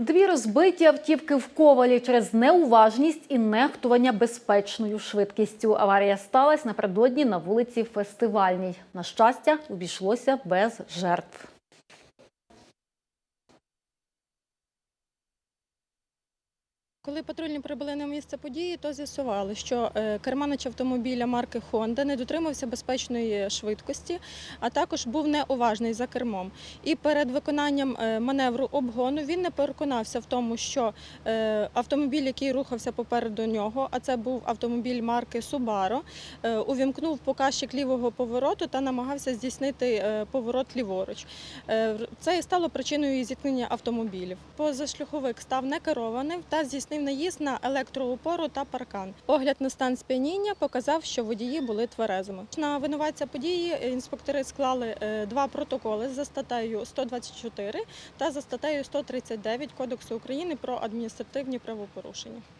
Дві розбиті автівки в ковалі через неуважність і нехтування безпечною швидкістю. Аварія сталася напередодні на вулиці Фестивальній. На щастя, обійшлося без жертв. Коли патрульні прибули на місце події, то з'ясували, що е, керманич автомобіля марки Honda не дотримався безпечної швидкості, а також був неуважний за кермом. І перед виконанням е, маневру обгону він не переконався в тому, що е, автомобіль, який рухався попереду нього, а це був автомобіль марки Subaru, увімкнув показчик лівого повороту та намагався здійснити поворот ліворуч. Це і стало причиною зіткнення автомобілів. Позашляховик став некерованим та здійснив наїзд на електроупору та паркан. Огляд на стан сп'яніння показав, що водії були тверезими. На винуватця події інспектори склали е, два протоколи за статтею 124 та за статтею 139 Кодексу України про адміністративні правопорушення.